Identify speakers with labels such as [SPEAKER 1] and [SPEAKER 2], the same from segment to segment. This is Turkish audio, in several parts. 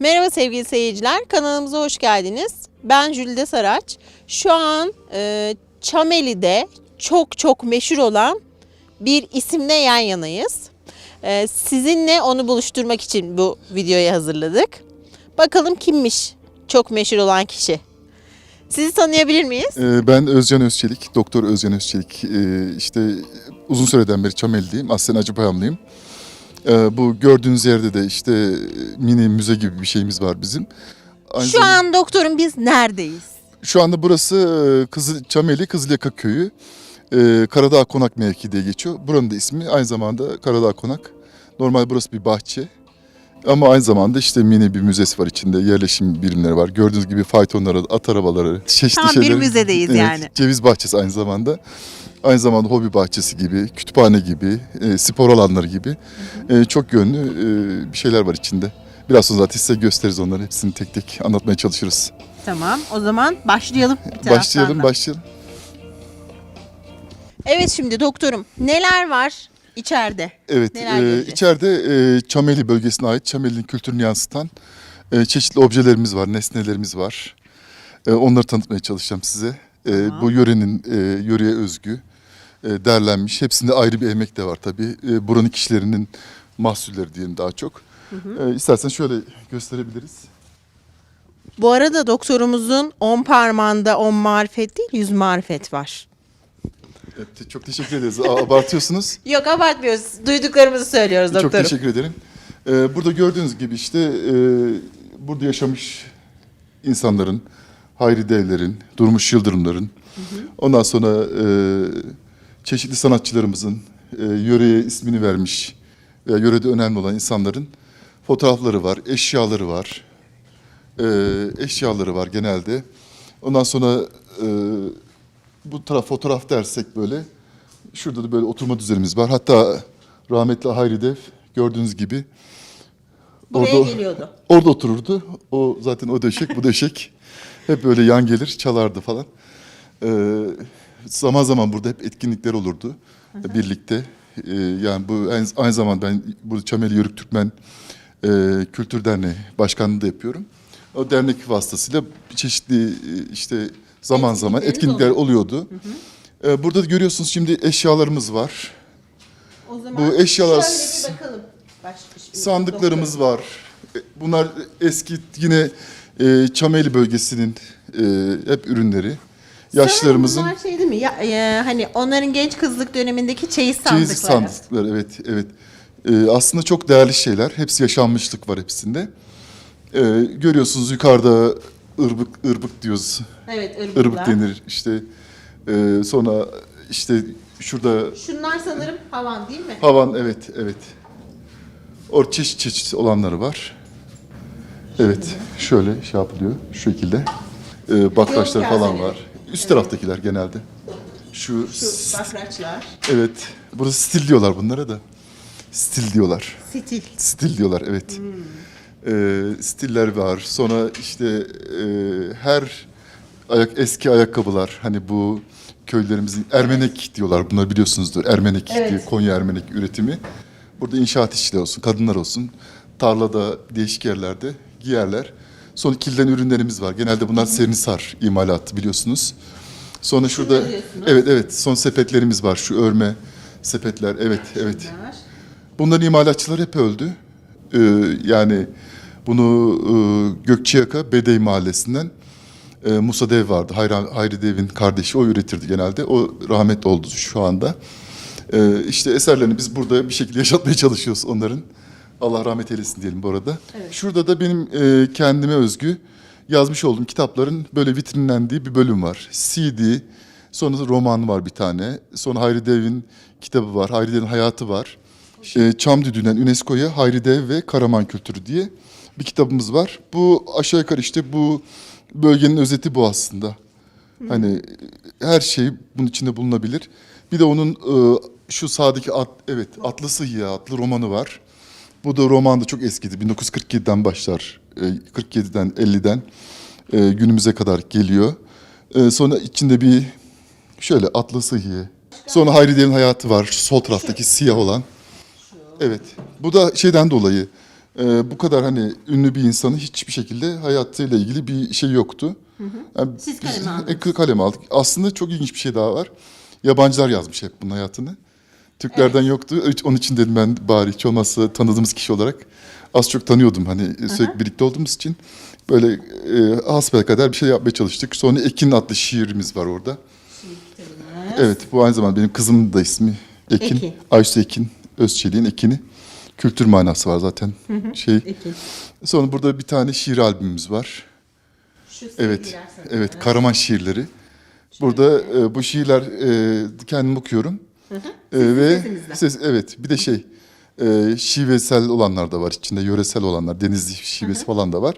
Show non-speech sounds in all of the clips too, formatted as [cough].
[SPEAKER 1] Merhaba sevgili seyirciler, kanalımıza hoş geldiniz. Ben Jülide Saraç. Şu an e, Çameli'de çok çok meşhur olan bir isimle yan yanayız. E, sizinle onu buluşturmak için bu videoyu hazırladık. Bakalım kimmiş çok meşhur olan kişi. Sizi tanıyabilir miyiz?
[SPEAKER 2] Ee, Ben Özcan Özçelik, Doktor Özcan Özçelik. Ee, İşte uzun süreden beri Çameli'deyim, aslen Acıpayamlıyım. Ee, Bu gördüğünüz yerde de işte mini müze gibi bir şeyimiz var bizim. Aynı
[SPEAKER 1] Şu
[SPEAKER 2] zamanda-
[SPEAKER 1] an doktorum biz neredeyiz?
[SPEAKER 2] Şu anda burası e, Kızıl, Çameli Kızılyaka Köyü. Ee, Karadağ Konak mevki diye geçiyor. Buranın da ismi aynı zamanda Karadağ Konak. Normal burası bir bahçe. Ama aynı zamanda işte mini bir müzesi var içinde. Yerleşim birimleri var. Gördüğünüz gibi faytonları, at arabaları, çeşitli
[SPEAKER 1] Tam bir
[SPEAKER 2] şeyler.
[SPEAKER 1] müzedeyiz yani.
[SPEAKER 2] Ceviz bahçesi aynı zamanda. Aynı zamanda hobi bahçesi gibi, kütüphane gibi, e, spor alanları gibi e, çok yönlü e, bir şeyler var içinde. Biraz sonra zaten size gösteririz onları. Hepsini tek tek anlatmaya çalışırız.
[SPEAKER 1] Tamam o zaman başlayalım. bir taraftan
[SPEAKER 2] Başlayalım,
[SPEAKER 1] da.
[SPEAKER 2] başlayalım.
[SPEAKER 1] Evet şimdi doktorum neler var içeride?
[SPEAKER 2] Evet,
[SPEAKER 1] Neler
[SPEAKER 2] e,
[SPEAKER 1] göreceğiz?
[SPEAKER 2] içeride e, Çameli bölgesine ait Çameli'nin kültürünü yansıtan e, çeşitli objelerimiz var, nesnelerimiz var. E, onları tanıtmaya çalışacağım size. E,
[SPEAKER 1] Tamam.
[SPEAKER 2] bu yörenin, e, yöreye özgü, e, derlenmiş. Hepsinde ayrı bir emek de var tabii. E, buranın kişilerinin mahsulleri diyelim daha çok. E, istersen şöyle gösterebiliriz.
[SPEAKER 1] Bu arada doktorumuzun 10 parmağında 10 marifet değil 100 marifet var.
[SPEAKER 2] Evet, çok teşekkür ederiz. Abartıyorsunuz. [laughs]
[SPEAKER 1] Yok abartmıyoruz. Duyduklarımızı söylüyoruz
[SPEAKER 2] Çok
[SPEAKER 1] doktorum.
[SPEAKER 2] teşekkür ederim. Ee, burada gördüğünüz gibi işte e, burada yaşamış insanların, Hayri Devler'in, Durmuş Yıldırımların, ondan sonra e, çeşitli sanatçılarımızın e, yöreye ismini vermiş veya yörede önemli olan insanların fotoğrafları var, eşyaları var. E, eşyaları var genelde. Ondan sonra e, bu taraf fotoğraf dersek böyle Şurada da böyle oturma düzenimiz var. Hatta rahmetli Hayri Dev gördüğünüz gibi
[SPEAKER 1] Buraya
[SPEAKER 2] orada,
[SPEAKER 1] geliyordu.
[SPEAKER 2] orada otururdu. O zaten o döşek, bu döşek. Hep böyle yan gelir, çalardı falan. Ee, zaman zaman burada hep etkinlikler olurdu birlikte. Ee, yani bu aynı, aynı zamanda ben burada Çameli Yörük Türkmen e, Kültür Derneği başkanlığı da yapıyorum. O dernek vasıtasıyla çeşitli e, işte zaman zaman etkinlikler oluyordu. Ee, burada da görüyorsunuz şimdi eşyalarımız var.
[SPEAKER 1] O zaman
[SPEAKER 2] Bu eşyalar-
[SPEAKER 1] şöyle bir bakalım. Başka bir-
[SPEAKER 2] Sandıklarımız var. E, Bunlar eski yine e, Çameli bölgesinin e, hep ürünleri. Yaşlılarımızın
[SPEAKER 1] Sanırım bunlar şey değil mi? Ya, e, hani onların genç kızlık dönemindeki çeyiz sandıkları.
[SPEAKER 2] çeyiz sandıkları. Evet, evet. E, aslında çok değerli şeyler. Hepsi yaşanmışlık var hepsinde. E, görüyorsunuz yukarıda ırbık ırbık diyoruz.
[SPEAKER 1] Evet ırbıklar.
[SPEAKER 2] Irbık denir. İşte e, sonra işte şurada
[SPEAKER 1] Şunlar sanırım havan değil mi?
[SPEAKER 2] Havan evet evet. Or çeşit çeşit olanları var. Evet şöyle şey yapılıyor şu şekilde. Ee, bakraçlar falan var. Üst taraftakiler genelde. Şu,
[SPEAKER 1] Şu bakraçlar.
[SPEAKER 2] evet burası stil diyorlar bunlara da. Stil diyorlar.
[SPEAKER 1] Stil.
[SPEAKER 2] Stil diyorlar evet. Ee, stiller var. Sonra işte e, her ayak eski ayakkabılar hani bu köylerimizin Ermenek diyorlar. Bunları biliyorsunuzdur. Ermenek
[SPEAKER 1] Evet.
[SPEAKER 2] diye Konya Ermenek üretimi. Burada inşaat işçileri olsun, kadınlar olsun. Tarlada değişik yerlerde giyerler. Sonra kilden ürünlerimiz var. Genelde bunlar Serinhisar imalatı biliyorsunuz. Sonra şurada
[SPEAKER 1] diyorsunuz.
[SPEAKER 2] evet evet son sepetlerimiz var. Şu örme sepetler. Evet evet.
[SPEAKER 1] Bunlar.
[SPEAKER 2] Bunların imalatçıları hep öldü. Ee, yani bunu e, Gökçeyaka Bedey Mahallesi'nden e, Musa Dev vardı. Hayri, Hayri Dev'in kardeşi o üretirdi genelde. O rahmet oldu şu anda. Ee, işte eserlerini biz burada bir şekilde [laughs] yaşatmaya çalışıyoruz onların. Allah rahmet eylesin diyelim bu arada.
[SPEAKER 1] Evet.
[SPEAKER 2] Şurada da benim e, kendime özgü yazmış olduğum kitapların böyle vitrinlendiği bir bölüm var. CD, sonra roman var bir tane. Sonra Hayri Dev'in kitabı var. Hayri Dev'in hayatı var. E, Çam Düdüğü'nden UNESCO'ya Hayri Dev ve Karaman Kültürü diye bir kitabımız var. Bu aşağı yukarı işte bu bölgenin özeti bu aslında. Hani her şey bunun içinde bulunabilir. Bir de onun e, şu sağdaki at, evet Atlı Sıhhiye adlı romanı var. Bu da roman da çok eskidi. 1947'den başlar. E, 47'den 50'den e, günümüze kadar geliyor. E, sonra içinde bir şöyle Atlı Sıhhiye. Sonra Hayri Dev'in hayatı var. Sol taraftaki siyah olan. Evet. Bu da şeyden dolayı bu kadar hani ünlü bir insanın hiçbir şekilde hayatıyla ilgili bir şey yoktu. Yani
[SPEAKER 1] Siz kaleme [laughs] aldınız.
[SPEAKER 2] e, kaleme aldık. Aslında çok ilginç bir şey daha var. Yabancılar yazmış hep bunun hayatını. Türklerden yoktu. Hiç- Onun için dedim ben bari hiç olmazsa tanıdığımız kişi olarak az çok tanıyordum hani sürekli birlikte olduğumuz için. Böyle e, hasbelkader bir şey yapmaya çalıştık. Sonra Ekin adlı şiirimiz var orada. Evet bu aynı zamanda benim kızımın da ismi Ekin.
[SPEAKER 1] Ekin.
[SPEAKER 2] Ayşe Ekin. Özçelik'in Ekin'i. Kültür manası var zaten. Şey.
[SPEAKER 1] Ekin.
[SPEAKER 2] Sonra burada bir tane şiir albümümüz var.
[SPEAKER 1] Şu
[SPEAKER 2] Evet. Evet, Karaman şiirleri. Burada e, bu şiirler e, kendim okuyorum. E, ve
[SPEAKER 1] sesinizle.
[SPEAKER 2] ses evet bir de şey e, şivesel olanlar da var içinde yöresel olanlar denizli şivesi falan da var.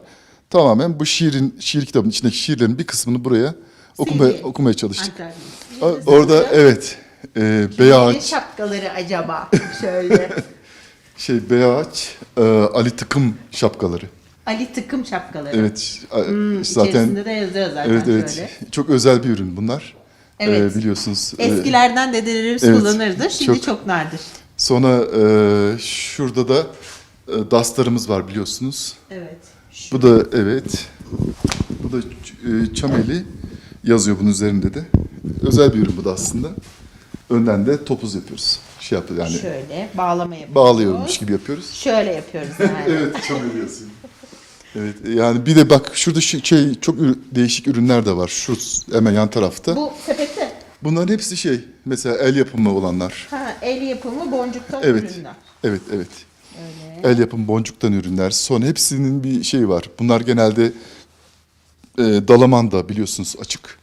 [SPEAKER 2] Tamamen bu şiirin şiir kitabının içindeki şiirlerin bir kısmını buraya okumaya,
[SPEAKER 1] Sevgi.
[SPEAKER 2] okumaya çalıştık.
[SPEAKER 1] Aktardınız.
[SPEAKER 2] O- Orada evet e,
[SPEAKER 1] Ne
[SPEAKER 2] Beyağaç
[SPEAKER 1] şapkaları acaba? [laughs] Şöyle. [laughs]
[SPEAKER 2] şey Beyağaç e, Ali Tıkım şapkaları.
[SPEAKER 1] Ali tıkım şapkaları.
[SPEAKER 2] Evet a-
[SPEAKER 1] Hmm,
[SPEAKER 2] zaten
[SPEAKER 1] İçerisinde de yazıyor zaten
[SPEAKER 2] evet evet
[SPEAKER 1] şöyle.
[SPEAKER 2] çok özel bir ürün bunlar.
[SPEAKER 1] Evet.
[SPEAKER 2] E, biliyorsunuz.
[SPEAKER 1] Eskilerden dedelerimiz
[SPEAKER 2] evet,
[SPEAKER 1] kullanırdı. Şimdi çok,
[SPEAKER 2] çok-
[SPEAKER 1] nadir.
[SPEAKER 2] Sonra e, şurada da e, dastarımız var biliyorsunuz.
[SPEAKER 1] Evet. Şu.
[SPEAKER 2] Bu da evet. Bu da e, çameli yazıyor bunun üzerinde de. Özel bir ürün bu da aslında. Önden de topuz yapıyoruz. Şey yapıyor yani
[SPEAKER 1] Şöyle bağlama yapıyoruz.
[SPEAKER 2] bağlıyormuş gibi yapıyoruz.
[SPEAKER 1] Şöyle yapıyoruz yani. [laughs]
[SPEAKER 2] evet çameli yazıyor. Evet yani bir de bak şurada şey, şey çok değişik ürünler de var. Şu hemen yan tarafta.
[SPEAKER 1] Bu sepette
[SPEAKER 2] Bunların hepsi şey mesela el yapımı olanlar.
[SPEAKER 1] ha, el yapımı boncuktan
[SPEAKER 2] Evet.
[SPEAKER 1] ürünler.
[SPEAKER 2] Evet evet.
[SPEAKER 1] Öyle.
[SPEAKER 2] El yapım boncuktan ürünler. Son hepsinin bir şeyi var. Bunlar genelde e, Dalaman'da biliyorsunuz açık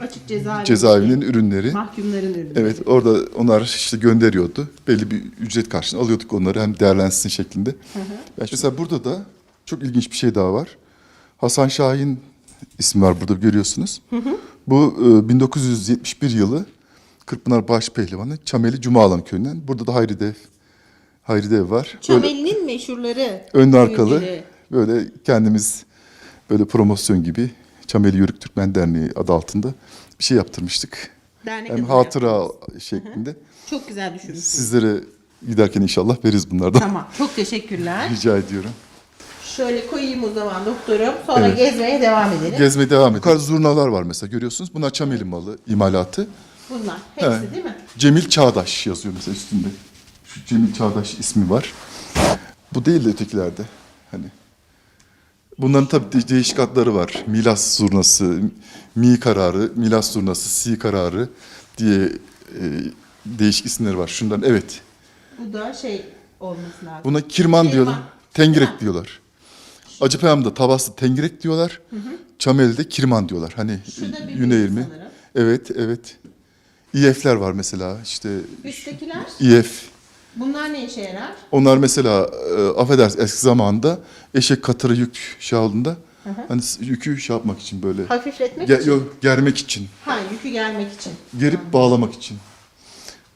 [SPEAKER 1] Açık cezaevi.
[SPEAKER 2] cezaevinin ürünleri.
[SPEAKER 1] Mahkumların ürünleri.
[SPEAKER 2] Evet orada onlar işte gönderiyordu. Belli bir ücret karşılığında alıyorduk onları hem değerlensin şeklinde. Yani mesela burada da çok ilginç bir şey daha var. Hasan Şahin ismi var burada görüyorsunuz. Bu e, 1971 yılı Kırkpınar Başpehlivanı Çameli Cumaalan köyünden. Burada da Hayri Dev, Hayri Dev var.
[SPEAKER 1] Çameli'nin meşhurları.
[SPEAKER 2] önlü arkalı
[SPEAKER 1] ürünleri.
[SPEAKER 2] böyle kendimiz böyle promosyon gibi Çameli Yörük Türkmen Derneği adı altında bir şey yaptırmıştık.
[SPEAKER 1] Dernek
[SPEAKER 2] Hem hatıra
[SPEAKER 1] yaptınız.
[SPEAKER 2] şeklinde.
[SPEAKER 1] Çok güzel düşürmüşsünüz.
[SPEAKER 2] Sizlere giderken inşallah veririz bunlardan.
[SPEAKER 1] Tamam. Çok teşekkürler. [laughs]
[SPEAKER 2] Rica ediyorum.
[SPEAKER 1] Şöyle koyayım o zaman doktorum. Sonra
[SPEAKER 2] Evet.
[SPEAKER 1] gezmeye devam edelim.
[SPEAKER 2] Gezmeye devam edelim. Yukarıda zurnalar var mesela görüyorsunuz. Bunlar Çameli malı, imalatı.
[SPEAKER 1] Bunlar. Hepsi
[SPEAKER 2] Evet.
[SPEAKER 1] değil mi?
[SPEAKER 2] Cemil Çağdaş yazıyor mesela üstünde. Şu Cemil Çağdaş ismi var. Bu değil de ötekilerde. Hani Bunların tabii de- değişik adları var. Milas zurnası, mi kararı, milas zurnası, si kararı diye e, değişik isimleri var. Şundan evet.
[SPEAKER 1] Bu da şey olması lazım.
[SPEAKER 2] Buna kirman
[SPEAKER 1] Kirman.
[SPEAKER 2] diyorlar.
[SPEAKER 1] Kirman.
[SPEAKER 2] diyorlar. Acıpayam'da Tavas'ta tengrek diyorlar. Çameli'de kirman diyorlar. Hani
[SPEAKER 1] Şu da bir
[SPEAKER 2] Yüneğir
[SPEAKER 1] birim
[SPEAKER 2] mi?
[SPEAKER 1] sanırım.
[SPEAKER 2] Evet, evet. İEF'ler var mesela işte
[SPEAKER 1] Üsttekiler.
[SPEAKER 2] İEF.
[SPEAKER 1] Bunlar ne işe yarar?
[SPEAKER 2] Onlar mesela e, affedersin eski zamanda eşek katırı yük şey aldığında hani yükü şey yapmak için böyle
[SPEAKER 1] Hafifletmek
[SPEAKER 2] ge-
[SPEAKER 1] için.
[SPEAKER 2] yok, germek için,
[SPEAKER 1] Ha yükü gelmek için.
[SPEAKER 2] gerip bağlamak için.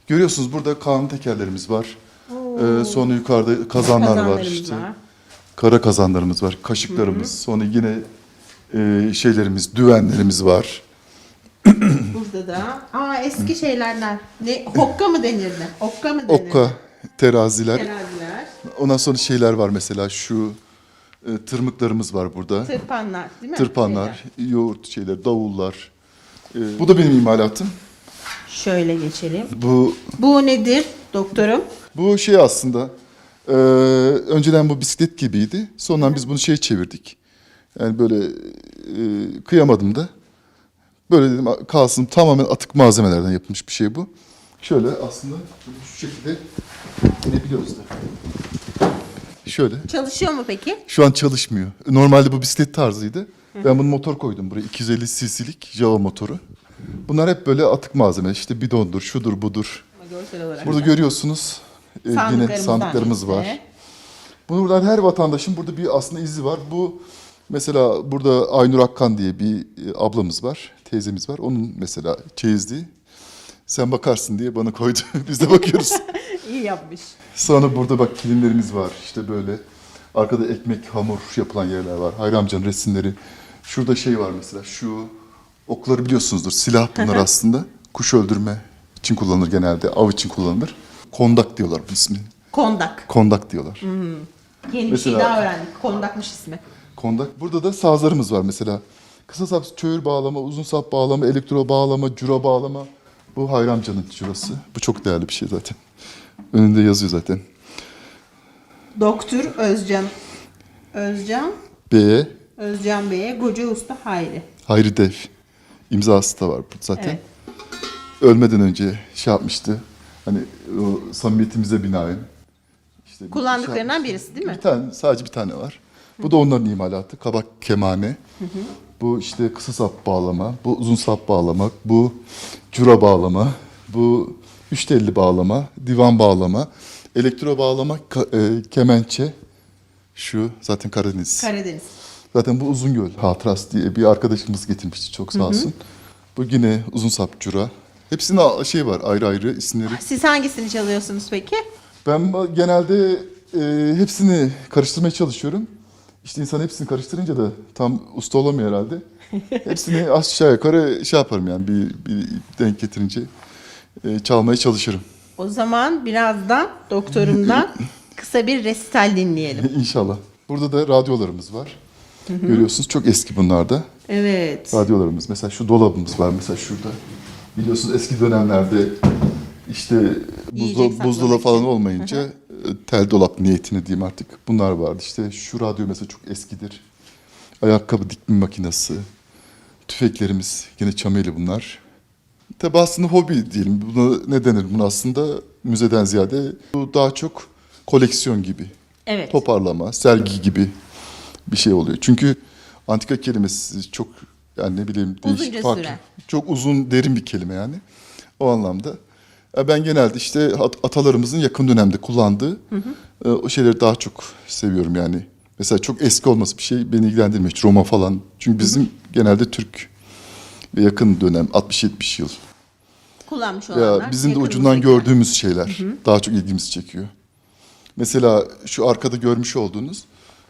[SPEAKER 2] Görüyorsunuz burada kanun tekerlerimiz var. Ee, sonra yukarıda kazanlar var
[SPEAKER 1] Kazanlarımız
[SPEAKER 2] işte.
[SPEAKER 1] var.
[SPEAKER 2] Kara kazanlarımız var, kaşıklarımız. Sonra yine e, şeylerimiz, düvenlerimiz var. [clears throat]
[SPEAKER 1] Burada da. Aa eski şeylerden. Ne hokka mı denirdi? Okka mı denirdi?
[SPEAKER 2] Okka, teraziler.
[SPEAKER 1] Teraziler.
[SPEAKER 2] Ondan sonra şeyler var mesela şu e, tırmıklarımız var burada.
[SPEAKER 1] Tırpanlar değil mi?
[SPEAKER 2] Tırpanlar, yoğurt şeyler, davullar. E, bu da benim imalatım.
[SPEAKER 1] Şöyle geçelim.
[SPEAKER 2] Bu
[SPEAKER 1] Bu nedir doktorum?
[SPEAKER 2] bu şey aslında e, önceden bu bisiklet gibiydi. Sonra biz bunu şey çevirdik. Yani böyle e, kıyamadım da. Böyle dedim kalsın tamamen atık malzemelerden yapılmış bir şey bu. Şöyle aslında şu şekilde inebiliyoruz da. Şöyle.
[SPEAKER 1] Çalışıyor mu peki?
[SPEAKER 2] Şu an çalışmıyor. Normalde bu bisiklet tarzıydı. Ben bunu motor koydum buraya. 250 cc'lik Java motoru. Bunlar hep böyle atık malzeme. İşte bidondur, şudur, budur.
[SPEAKER 1] Görsel olarak.
[SPEAKER 2] Burada görüyorsunuz e, yine
[SPEAKER 1] Sandıklarımızdan
[SPEAKER 2] sandıklarımız var. Buradan her vatandaşın burada bir aslında izi var. Bu mesela burada Aynur Akkan diye bir e, ablamız var, teyzemiz var. Onun mesela çeyizliği. Sen bakarsın diye bana koydu. [laughs] Biz de bakıyoruz. [laughs]
[SPEAKER 1] İyi yapmış.
[SPEAKER 2] Sonra burada bak kilimlerimiz var. İşte böyle arkada ekmek, hamur yapılan yerler var. Hayri amcanın resimleri. Şurada şey var mesela şu okları biliyorsunuzdur. Silah bunlar [laughs] aslında. Kuş öldürme için kullanılır genelde. Av için kullanılır. Kondak diyorlar bu ismini.
[SPEAKER 1] Kondak.
[SPEAKER 2] Kondak diyorlar.
[SPEAKER 1] Yeni bir
[SPEAKER 2] Mesela-
[SPEAKER 1] şey daha öğrendik. Kondakmış ismi.
[SPEAKER 2] Kondak. Burada da sazlarımız var mesela. Kısa sap çöğür bağlama, uzun sap bağlama, elektro bağlama, cura bağlama. Bu Hayramca'nın curası. Bu çok değerli bir şey zaten. Önünde yazıyor zaten.
[SPEAKER 1] Doktor Özcan. Özcan.
[SPEAKER 2] B'ye
[SPEAKER 1] Özcan Bey'e Goca Usta Hayri.
[SPEAKER 2] Hayri Dev imzası da var zaten.
[SPEAKER 1] Evet.
[SPEAKER 2] Ölmeden önce şey yapmıştı. Hani o samimiyetimize binaen. İşte bir
[SPEAKER 1] Kullandıklarından
[SPEAKER 2] şey
[SPEAKER 1] birisi değil mi?
[SPEAKER 2] Bir tane, sadece bir tane var. Bu da onların imalatı. Kabak kemane. Bu işte kısa sap bağlama, bu uzun sap bağlama, bu cura bağlama, bu üç telli bağlama, divan bağlama, elektro bağlama, ka- e, kemençe. Şu zaten Karadeniz.
[SPEAKER 1] Karadeniz.
[SPEAKER 2] Zaten bu Uzungöl hatırası diye bir arkadaşımız getirmişti çok sağ olsun. Bu yine uzun sap cura. Hepsinin şey var ayrı ayrı isimleri.
[SPEAKER 1] Siz hangisini çalıyorsunuz peki?
[SPEAKER 2] Ben genelde e, hepsini karıştırmaya çalışıyorum. İşte insan hepsini karıştırınca da tam usta olamıyor herhalde. [laughs] hepsini aşağı yukarı şey yaparım yani bir, bir denk getirince e, çalmaya çalışırım.
[SPEAKER 1] O zaman birazdan doktorumdan [laughs] kısa bir resital dinleyelim. [laughs]
[SPEAKER 2] İnşallah. Burada da radyolarımız var. Görüyorsunuz çok eski bunlar da.
[SPEAKER 1] Evet.
[SPEAKER 2] radyolarımız. Mesela şu dolabımız var mesela şurada. Biliyorsunuz eski dönemlerde işte
[SPEAKER 1] saklamak
[SPEAKER 2] buzdolabı falan olmayınca e, tel dolap niyetine diyeyim artık. Bunlar vardı. İşte şu radyo mesela çok eskidir. Ayakkabı dikme makinesi. Tüfeklerimiz yine çameli bunlar. Tabi aslında hobi diyelim. Buna ne denir? Bunu aslında müzeden ziyade bu daha çok koleksiyon gibi
[SPEAKER 1] Evet.
[SPEAKER 2] toparlama, sergi gibi bir şey oluyor. Çünkü antika kelimesi çok yani ne bileyim değişik
[SPEAKER 1] Uzunca
[SPEAKER 2] farklı.
[SPEAKER 1] süre.
[SPEAKER 2] Çok uzun derin bir kelime yani. O anlamda. Ben genelde işte at- atalarımızın yakın dönemde kullandığı e, o şeyleri daha çok seviyorum yani. Mesela çok eski olması bir şey beni ilgilendirmiyor. Roma falan. Çünkü bizim genelde Türk ve yakın dönem 60-70 yıl.
[SPEAKER 1] Kullanmış olanlar.
[SPEAKER 2] Ya bizim de ucundan gördüğümüz şeyler daha çok ilgimizi çekiyor. Mesela şu arkada görmüş olduğunuz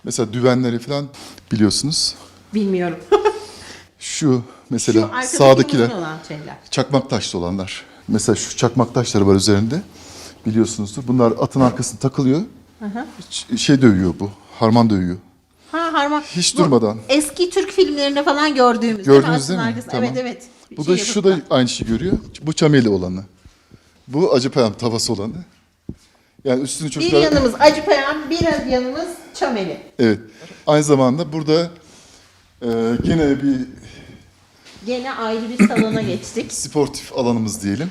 [SPEAKER 2] mesela düvenleri falan biliyorsunuz.
[SPEAKER 1] Bilmiyorum. [laughs]
[SPEAKER 2] Şu
[SPEAKER 1] Şu
[SPEAKER 2] mesela
[SPEAKER 1] arkadaki
[SPEAKER 2] sağdakiler
[SPEAKER 1] olan şeyler.
[SPEAKER 2] çakmak taşlı olanlar. Mesela şu çakmak taşları var üzerinde. Biliyorsunuzdur. Bunlar atın arkasına takılıyor. Ç- Şey dövüyor bu. Harman dövüyor.
[SPEAKER 1] Ha harman.
[SPEAKER 2] Hiç
[SPEAKER 1] Bu
[SPEAKER 2] durmadan.
[SPEAKER 1] Eski Türk filmlerinde falan gördüğümüz.
[SPEAKER 2] Gördünüz
[SPEAKER 1] Atın
[SPEAKER 2] değil mi?
[SPEAKER 1] arkasında.
[SPEAKER 2] Tamam.
[SPEAKER 1] Evet evet.
[SPEAKER 2] Bu
[SPEAKER 1] Şey
[SPEAKER 2] da şu da
[SPEAKER 1] yapıp-
[SPEAKER 2] aynı şeyi görüyor. Bu çameli olanı. Bu acıpayam tavası olanı. Yani üstünü
[SPEAKER 1] Bir
[SPEAKER 2] çocuklar...
[SPEAKER 1] yanımız Acıpayam, bir yanımız Çameli.
[SPEAKER 2] Evet. Aynı zamanda burada e, gene bir
[SPEAKER 1] Gene ayrı bir salona [laughs] geçtik.
[SPEAKER 2] sportif alanımız diyelim.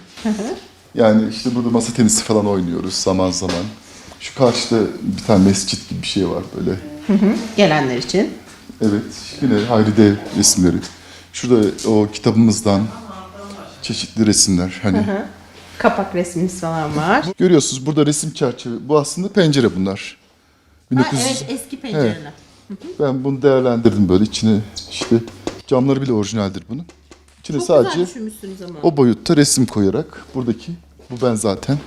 [SPEAKER 2] yani işte burada masa tenisi falan oynuyoruz zaman zaman. Şu karşıda bir tane mescit gibi bir şey var böyle.
[SPEAKER 1] Gelenler için.
[SPEAKER 2] Evet, yine Hayri Dev resimleri. Şurada o kitabımızdan çeşitli resimler. Hani
[SPEAKER 1] Kapak resmimiz falan var.
[SPEAKER 2] görüyorsunuz burada resim çerçeve. Bu aslında pencere bunlar.
[SPEAKER 1] Ha,
[SPEAKER 2] 1900
[SPEAKER 1] evet eski pencereler.
[SPEAKER 2] Ben bunu değerlendirdim böyle içine işte camları bile orijinaldir bunun. İçine
[SPEAKER 1] Çok
[SPEAKER 2] sadece
[SPEAKER 1] güzel düşünmüşsünüz ama.
[SPEAKER 2] o boyutta resim koyarak buradaki bu ben zaten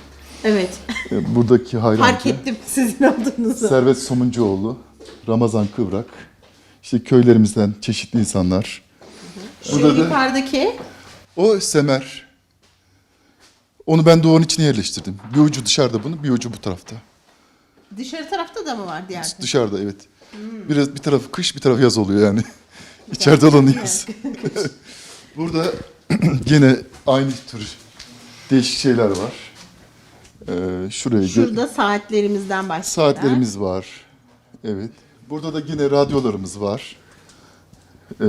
[SPEAKER 1] Evet.
[SPEAKER 2] e, buradaki
[SPEAKER 1] Fark
[SPEAKER 2] hayrancı
[SPEAKER 1] ettim sizin olduğunuzu.
[SPEAKER 2] Servet Somuncuoğlu, Ramazan Kıvrak, işte köylerimizden çeşitli insanlar.
[SPEAKER 1] Şu
[SPEAKER 2] Burada da
[SPEAKER 1] yukarıdaki
[SPEAKER 2] o semer. Onu ben duvarın içine yerleştirdim. Bir ucu dışarıda bunun, bir ucu bu tarafta.
[SPEAKER 1] dışarı tarafta da mı var diğer?
[SPEAKER 2] Dışarıda evet. Biraz bir tarafı kış, bir tarafı yaz oluyor yani. [laughs] İçeride olanı [laughs] yaz. [laughs] Burada [clears throat] yine aynı tür değişik şeyler var. Ee, şuraya
[SPEAKER 1] Şurada saatlerimizden başlıyor.
[SPEAKER 2] saatlerimiz var. Evet. Burada da yine radyolarımız var. Ee,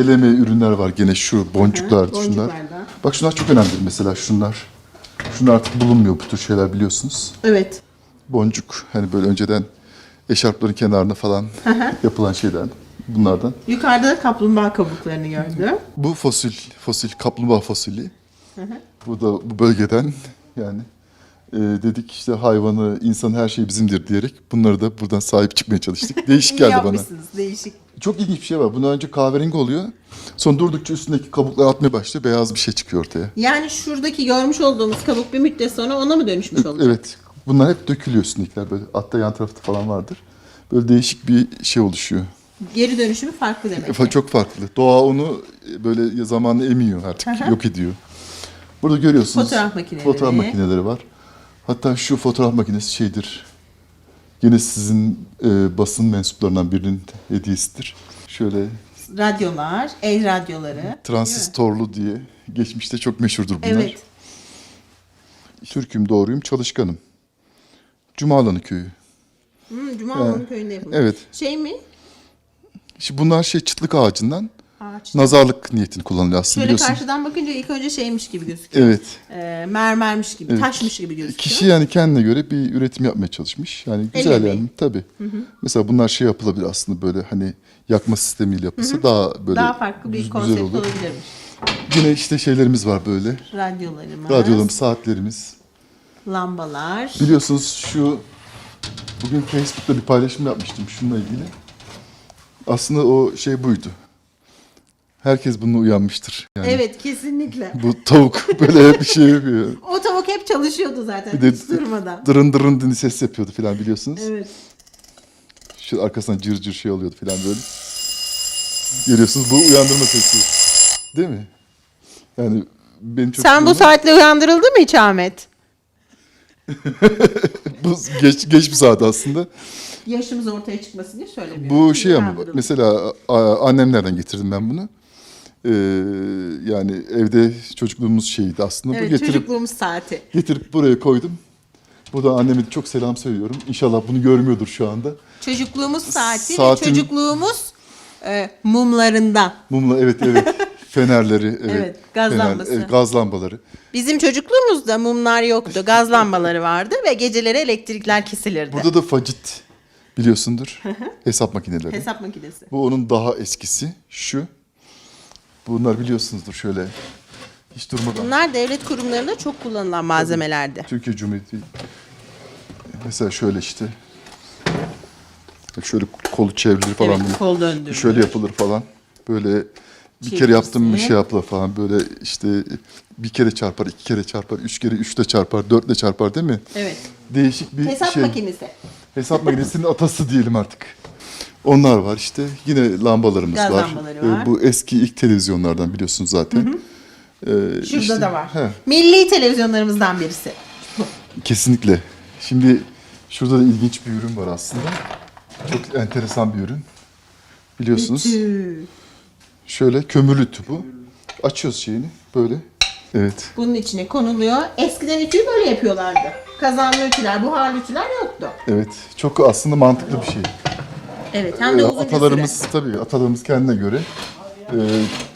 [SPEAKER 2] eleme ürünler var gene şu boncuklar,
[SPEAKER 1] Hı,
[SPEAKER 2] şunlar.
[SPEAKER 1] boncuklardan.
[SPEAKER 2] Bak şunlar çok önemli mesela şunlar. Şunlar artık bulunmuyor bu tür şeyler biliyorsunuz.
[SPEAKER 1] Evet.
[SPEAKER 2] Boncuk hani böyle önceden eşarpların kenarına falan yapılan şeyden bunlardan.
[SPEAKER 1] Yukarıda da kaplumbağa kabuklarını gördüm.
[SPEAKER 2] Bu fosil, fosil kaplumbağa fosili. Bu da bu bölgeden yani e, dedik işte hayvanı, insan her şey bizimdir diyerek bunları da buradan sahip çıkmaya çalıştık. [laughs] Değişik geldi bana.
[SPEAKER 1] Değişik.
[SPEAKER 2] Çok ilginç bir şey var. Bundan önce kahverengi oluyor. Sonra durdukça üstündeki kabuklar atmaya başlıyor. Beyaz bir şey çıkıyor ortaya.
[SPEAKER 1] Yani şuradaki görmüş olduğumuz kabuk bir müddet sonra ona mı dönüşmüş olacak?
[SPEAKER 2] Evet. Bunlar hep dökülüyor üstündekiler. Böyle altta yan tarafta falan vardır. Böyle değişik bir şey oluşuyor.
[SPEAKER 1] Geri dönüşümü farklı demek.
[SPEAKER 2] Fa- Çok farklı. Doğa onu e, böyle zamanla emiyor artık. yok ediyor. Burada görüyorsunuz.
[SPEAKER 1] Fotoğraf makineleri.
[SPEAKER 2] Fotoğraf makineleri var. Hatta şu fotoğraf makinesi şeydir. Yine sizin e, basın mensuplarından birinin hediyesidir. Şöyle
[SPEAKER 1] Radyolar, el radyoları.
[SPEAKER 2] transistorlu diye geçmişte çok meşhurdur bunlar.
[SPEAKER 1] Evet.
[SPEAKER 2] Türk'üm, doğruyum, çalışkanım. Cumalanı köyü.
[SPEAKER 1] Hmm, Cuma'nın köyünde yapılmış.
[SPEAKER 2] Evet.
[SPEAKER 1] Şey mi?
[SPEAKER 2] Şimdi bunlar şey çıtlık ağacından
[SPEAKER 1] Ağaç.
[SPEAKER 2] nazarlık niyetini kullanılıyor aslında
[SPEAKER 1] Şöyle
[SPEAKER 2] biliyorsun.
[SPEAKER 1] karşıdan bakınca ilk önce şeymiş gibi gözüküyor.
[SPEAKER 2] Evet.
[SPEAKER 1] Ee, mermermiş gibi, taşmış gibi gözüküyor.
[SPEAKER 2] Kişi yani kendine göre bir üretim yapmaya çalışmış. Yani güzel
[SPEAKER 1] emeği.
[SPEAKER 2] yani tabii. Mesela bunlar şey yapılabilir aslında böyle hani yakma sistemiyle yapılsa daha böyle
[SPEAKER 1] Daha farklı bir
[SPEAKER 2] güzel
[SPEAKER 1] konsept olabilirmiş.
[SPEAKER 2] Yine işte şeylerimiz var böyle.
[SPEAKER 1] Radyolarımız,
[SPEAKER 2] Radyolarımız, saatlerimiz.
[SPEAKER 1] lambalar.
[SPEAKER 2] Biliyorsunuz şu bugün Facebook'ta bir paylaşım yapmıştım şununla ilgili. Aslında o şey buydu. Herkes bununla uyanmıştır. Yani
[SPEAKER 1] Evet kesinlikle.
[SPEAKER 2] bu tavuk [laughs] böyle hep bir şey yapıyor.
[SPEAKER 1] O tavuk hep çalışıyordu zaten
[SPEAKER 2] Bir de
[SPEAKER 1] hiç durmadan.
[SPEAKER 2] dırın dırın diye ses yapıyordu falan biliyorsunuz.
[SPEAKER 1] Evet.
[SPEAKER 2] Şu arkasından cır cır şey oluyordu falan böyle. Görüyorsunuz bu uyandırma sesi. Değil mi? Yani beni çok
[SPEAKER 1] Sen bu saatle uyandırıldın mı hiç Ahmet? [laughs]
[SPEAKER 2] bu geç, geç bir saat aslında.
[SPEAKER 1] Yaşımız ortaya çıkmasın diye söylemiyorum.
[SPEAKER 2] Bu şey ama
[SPEAKER 1] Uyandırıldı.
[SPEAKER 2] mesela a- annemlerden getirdim ben bunu. Ee, yani evde çocukluğumuz şeydi aslında.
[SPEAKER 1] Evet
[SPEAKER 2] bu getirip
[SPEAKER 1] çocukluğumuz saati.
[SPEAKER 2] getirip buraya koydum. Buradan anneme çok selam söylüyorum. İnşallah bunu görmüyordur şu anda.
[SPEAKER 1] Çocukluğumuz saati
[SPEAKER 2] Saatin-
[SPEAKER 1] ve çocukluğumuz e, mumlarından.
[SPEAKER 2] Mumla evet evet. [laughs] Fenerleri evet.
[SPEAKER 1] Evet, gaz
[SPEAKER 2] fener-
[SPEAKER 1] lambası.
[SPEAKER 2] gaz lambaları.
[SPEAKER 1] Bizim çocukluğumuzda mumlar yoktu. Gaz lambaları vardı ve geceleri elektrikler kesilirdi.
[SPEAKER 2] Burada da facit biliyorsundur. Hesap makineleri.
[SPEAKER 1] Hesap makinesi.
[SPEAKER 2] Bu onun daha eskisi. Şu. Bunlar biliyorsunuzdur şöyle. Hiç durmadan.
[SPEAKER 1] Bunlar devlet kurumlarında çok kullanılan malzemelerdi.
[SPEAKER 2] Türkiye Cumhuriyeti. Mesela şöyle işte. Şöyle kolu çevrilir falan.
[SPEAKER 1] Evet, kol döndürülür.
[SPEAKER 2] Şöyle yapılır falan. Böyle bir kere yaptım bir şey yapılır falan. Böyle işte bir kere çarpar, iki kere çarpar, üç kere üçle çarpar, dörtle çarpar değil mi?
[SPEAKER 1] Evet.
[SPEAKER 2] Değişik bir
[SPEAKER 1] Hesap
[SPEAKER 2] şey.
[SPEAKER 1] makinesi.
[SPEAKER 2] Hesap makinesinin atası diyelim artık. Onlar var işte. Yine lambalarımız
[SPEAKER 1] Gaz
[SPEAKER 2] var.
[SPEAKER 1] lambaları
[SPEAKER 2] Ee,
[SPEAKER 1] var.
[SPEAKER 2] Bu eski ilk televizyonlardan biliyorsunuz zaten. Ee,
[SPEAKER 1] Şurada
[SPEAKER 2] işte-
[SPEAKER 1] da var.
[SPEAKER 2] He,
[SPEAKER 1] Milli televizyonlarımızdan birisi.
[SPEAKER 2] kesinlikle. Şimdi şurada da ilginç bir ürün var aslında. Çok enteresan bir ürün. Biliyorsunuz.
[SPEAKER 1] Tüh.
[SPEAKER 2] Şöyle kömürlü tüpü. Açıyoruz şeyini böyle. Evet.
[SPEAKER 1] Bunun içine konuluyor. Eskiden ütüyü böyle yapıyorlardı. Kazanlı ütüler, buharlı ütüler yoktu.
[SPEAKER 2] Evet. Çok aslında mantıklı bir şey.
[SPEAKER 1] Evet hem de
[SPEAKER 2] Ee,
[SPEAKER 1] uzunca
[SPEAKER 2] atalarımız
[SPEAKER 1] süre
[SPEAKER 2] tabii atalarımız kendine göre e,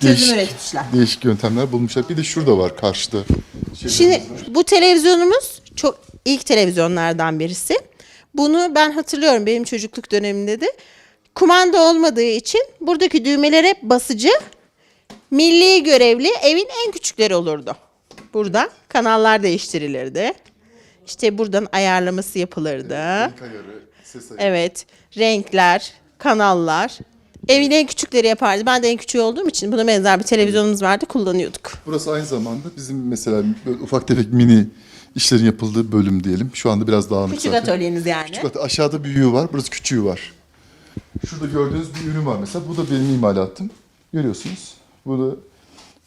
[SPEAKER 2] değişik,
[SPEAKER 1] üretmişler.
[SPEAKER 2] değişik yöntemler bulmuşlar. Bir de şurada var karşıda. şeylerimiz
[SPEAKER 1] Şimdi bu televizyonumuz çok ilk televizyonlardan birisi. Bunu ben hatırlıyorum benim çocukluk döneminde de. Kumanda olmadığı için buradaki düğmeler hep basıcı. Milli görevli evin en küçükleri olurdu. Burada kanallar değiştirilirdi. İşte buradan ayarlaması yapılırdı.
[SPEAKER 2] Renk ayarı, ses ayarı.
[SPEAKER 1] Evet, renkler, kanallar. Evin en küçükleri yapardı. Ben de en küçüğü olduğum için buna benzer bir televizyonumuz vardı, kullanıyorduk.
[SPEAKER 2] Burası aynı zamanda bizim mesela böyle ufak tefek mini işlerin yapıldığı bölüm diyelim. Şu anda biraz dağınık
[SPEAKER 1] Küçük
[SPEAKER 2] zaten.
[SPEAKER 1] atölyeniz yani.
[SPEAKER 2] Küçük atölye. Aşağıda büyüğü var, burası küçüğü var. Şurada gördüğünüz bir ürün var mesela. Bu da benim imalatım. Görüyorsunuz. Bu da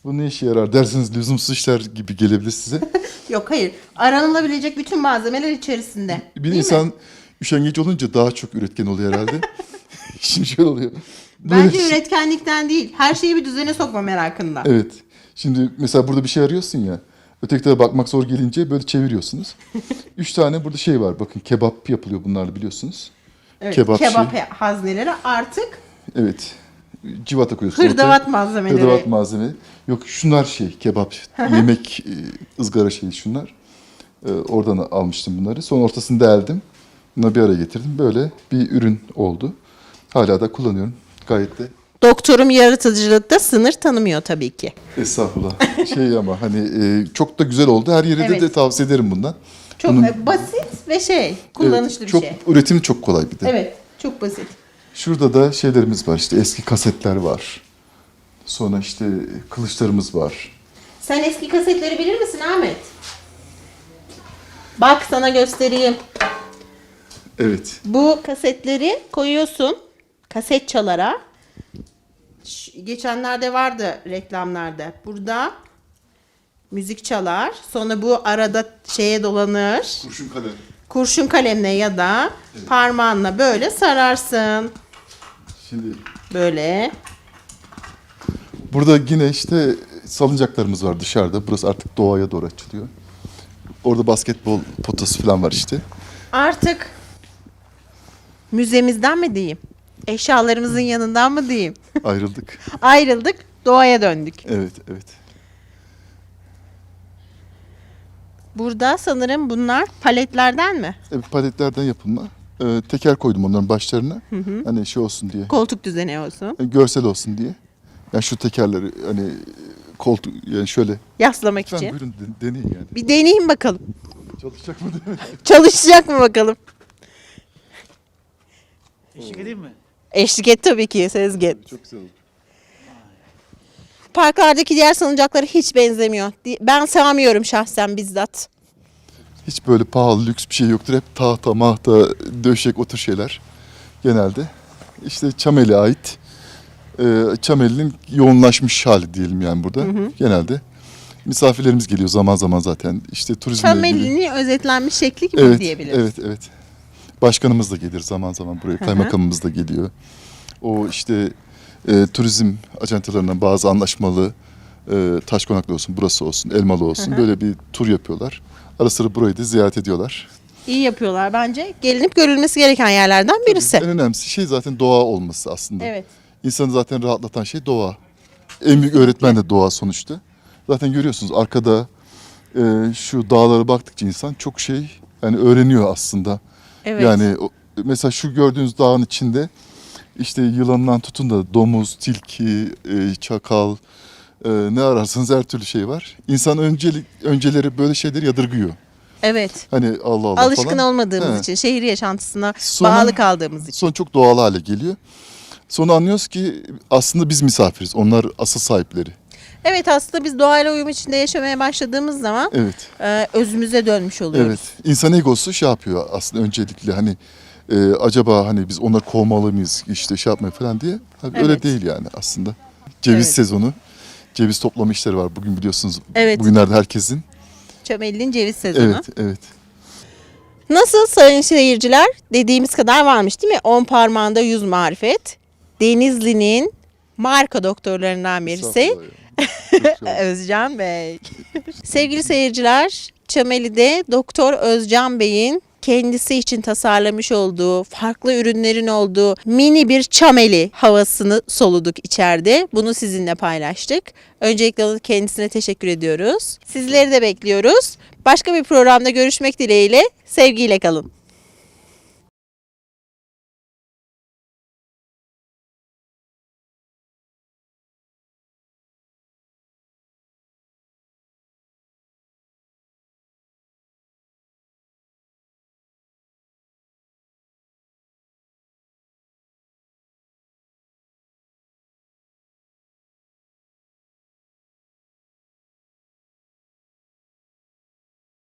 [SPEAKER 2] bu ne işe yarar derseniz lüzumsuz işler gibi gelebilir size. [laughs]
[SPEAKER 1] Yok hayır. Aranılabilecek bütün malzemeler içerisinde.
[SPEAKER 2] Bir
[SPEAKER 1] Değil mi?
[SPEAKER 2] insan üşengeç olunca daha çok üretken oluyor herhalde. [laughs] [laughs] Şimdi şöyle oluyor.
[SPEAKER 1] Bence
[SPEAKER 2] Böyle-
[SPEAKER 1] üretkenlikten değil. Her şeyi bir düzene sokma merakında.
[SPEAKER 2] Evet. Şimdi mesela burada bir şey arıyorsun ya. Öteki tarafa bakmak zor gelince böyle çeviriyorsunuz. Üç tane burada şey var. Bakın kebap yapılıyor bunlarla biliyorsunuz.
[SPEAKER 1] Evet,
[SPEAKER 2] kebap
[SPEAKER 1] kebap,
[SPEAKER 2] şey.
[SPEAKER 1] hazneleri artık
[SPEAKER 2] Evet. Civata koyuyorsun
[SPEAKER 1] Hırdavat
[SPEAKER 2] ortaya.
[SPEAKER 1] malzemeleri.
[SPEAKER 2] Hırdavat malzeme. Yok şunlar şey kebap, yemek, e, ızgara şeyi şunlar. E, oradan almıştım bunları. Sonra ortasını deldim. Bunları bir araya getirdim. Böyle bir ürün oldu. Hala da kullanıyorum. Gayet de
[SPEAKER 1] doktorum yaratıcılıkta sınır tanımıyor tabii ki.
[SPEAKER 2] estağfurullah. şey ama hani e, çok da güzel oldu. Her yere de,
[SPEAKER 1] Evet.
[SPEAKER 2] de tavsiye ederim bundan.
[SPEAKER 1] Çok
[SPEAKER 2] Bunun-
[SPEAKER 1] e, basit ve şey, kullanışlı
[SPEAKER 2] Evet,
[SPEAKER 1] bir
[SPEAKER 2] çok,
[SPEAKER 1] şey.
[SPEAKER 2] Üretimi çok kolay bir de.
[SPEAKER 1] Evet, çok basit.
[SPEAKER 2] Şurada da şeylerimiz var işte eski kasetler var. Sonra işte kılıçlarımız var.
[SPEAKER 1] Sen eski kasetleri bilir misin Ahmet? Bak sana göstereyim.
[SPEAKER 2] Evet.
[SPEAKER 1] Bu kasetleri koyuyorsun kaset çalara. Ş- Geçenlerde vardı reklamlarda. Burada müzik çalar. Sonra bu arada şeye dolanır.
[SPEAKER 2] Kurşun kalem.
[SPEAKER 1] kurşun kalemle ya da parmağınla böyle sararsın.
[SPEAKER 2] Şimdi
[SPEAKER 1] Böyle.
[SPEAKER 2] burada yine işte salıncaklarımız var dışarıda. Burası artık doğaya doğru açılıyor. Orada basketbol potası falan var işte.
[SPEAKER 1] Artık müzemizden mi diyeyim? Eşyalarımızın yanından mı diyeyim?
[SPEAKER 2] Ayrıldık.
[SPEAKER 1] Ayrıldık, doğaya döndük.
[SPEAKER 2] Evet, evet.
[SPEAKER 1] Burada sanırım bunlar paletlerden mi?
[SPEAKER 2] evet paletlerden yapılma. Ee, teker koydum onların başlarına. Hani şey olsun diye.
[SPEAKER 1] Koltuk düzeni olsun.
[SPEAKER 2] e, Görsel olsun diye. Yani şu tekerleri hani koltuk yani şöyle.
[SPEAKER 1] Yaslamak
[SPEAKER 2] Lütfen
[SPEAKER 1] için.
[SPEAKER 2] buyurun de- deneyin yani.
[SPEAKER 1] Bir deneyeyim bakalım.
[SPEAKER 2] Çalışacak mı değil mi?
[SPEAKER 1] Çalışacak mı bakalım?
[SPEAKER 3] Eşlik edeyim mi?
[SPEAKER 1] Eşlik et tabii ki Sezgin.
[SPEAKER 2] Çok güzel oldu.
[SPEAKER 1] Parklardaki diğer salıncaklara hiç benzemiyor. Ben sevmiyorum şahsen bizzat.
[SPEAKER 2] Hiç böyle pahalı lüks bir şey yoktur. Hep tahta, mahta, döşek o tür şeyler genelde. İşte Çamel'e ait. Ee, Çamel'in yoğunlaşmış hali diyelim yani burada. Genelde. Misafirlerimiz geliyor zaman zaman zaten. İşte turizmle ilgili.
[SPEAKER 1] Çameli'nin özetlenmiş şekli gibi
[SPEAKER 2] Evet,
[SPEAKER 1] diyebiliriz.
[SPEAKER 2] evet, evet. Başkanımız da gelir zaman zaman buraya. Kaymakamımız da geliyor. O işte e, turizm ajantalarından bazı anlaşmalı e, taş konaklı olsun, burası olsun, elmalı olsun. Böyle bir tur yapıyorlar. Ara sıra burayı da ziyaret ediyorlar.
[SPEAKER 1] İyi yapıyorlar bence. Gelinip görülmesi gereken yerlerden birisi.
[SPEAKER 2] En önemlisi şey zaten doğa olması aslında.
[SPEAKER 1] Evet.
[SPEAKER 2] İnsanı zaten rahatlatan şey doğa. En büyük öğretmen de doğa sonuçta. Zaten görüyorsunuz arkada e, şu dağlara baktıkça insan çok şey yani öğreniyor aslında.
[SPEAKER 1] Evet.
[SPEAKER 2] Yani o- mesela şu gördüğünüz dağın içinde işte yılanından tutun da domuz, tilki, e, çakal e, ne ararsanız her türlü şey var. İnsan öncelik önceleri böyle şeyleri yadırgıyor.
[SPEAKER 1] Evet.
[SPEAKER 2] Hani Allah Allah
[SPEAKER 1] Alışkın
[SPEAKER 2] falan.
[SPEAKER 1] olmadığımız
[SPEAKER 2] He.
[SPEAKER 1] için, şehir yaşantısına
[SPEAKER 2] Sonra-
[SPEAKER 1] bağlı kaldığımız için.
[SPEAKER 2] Sonra çok doğal hale geliyor. Sonra anlıyoruz ki aslında biz misafiriz. Onlar asıl sahipleri.
[SPEAKER 1] Evet aslında biz doğayla uyum içinde yaşamaya başladığımız zaman
[SPEAKER 2] Evet.
[SPEAKER 1] e, özümüze dönmüş oluyoruz.
[SPEAKER 2] Evet. İnsan egosu şey yapıyor aslında öncelikle hani e, acaba hani biz onları kovmalı mıyız işte şey yapmaya falan diye. Tabii öyle
[SPEAKER 1] Evet.
[SPEAKER 2] değil yani aslında. Ceviz
[SPEAKER 1] Evet.
[SPEAKER 2] sezonu. Ceviz toplama işleri var bugün biliyorsunuz.
[SPEAKER 1] Evet.
[SPEAKER 2] Bugünlerde herkesin.
[SPEAKER 1] Çameli'nin ceviz sezonu.
[SPEAKER 2] Evet, evet.
[SPEAKER 1] Nasıl sayın seyirciler? Dediğimiz kadar varmış değil mi? On parmağında yüz marifet. Denizli'nin marka doktorlarından birisi.
[SPEAKER 2] Estağfurullah ya. Çok şey oldu.
[SPEAKER 1] Özcan Bey. Sevgili seyirciler, Çameli'de Doktor Özcan Bey'in kendisi için tasarlamış olduğu, farklı ürünlerin olduğu mini bir çameli havasını soluduk içeride. Bunu sizinle paylaştık. Öncelikle kendisine teşekkür ediyoruz. Sizleri de bekliyoruz. Başka bir programda görüşmek dileğiyle. Sevgiyle kalın.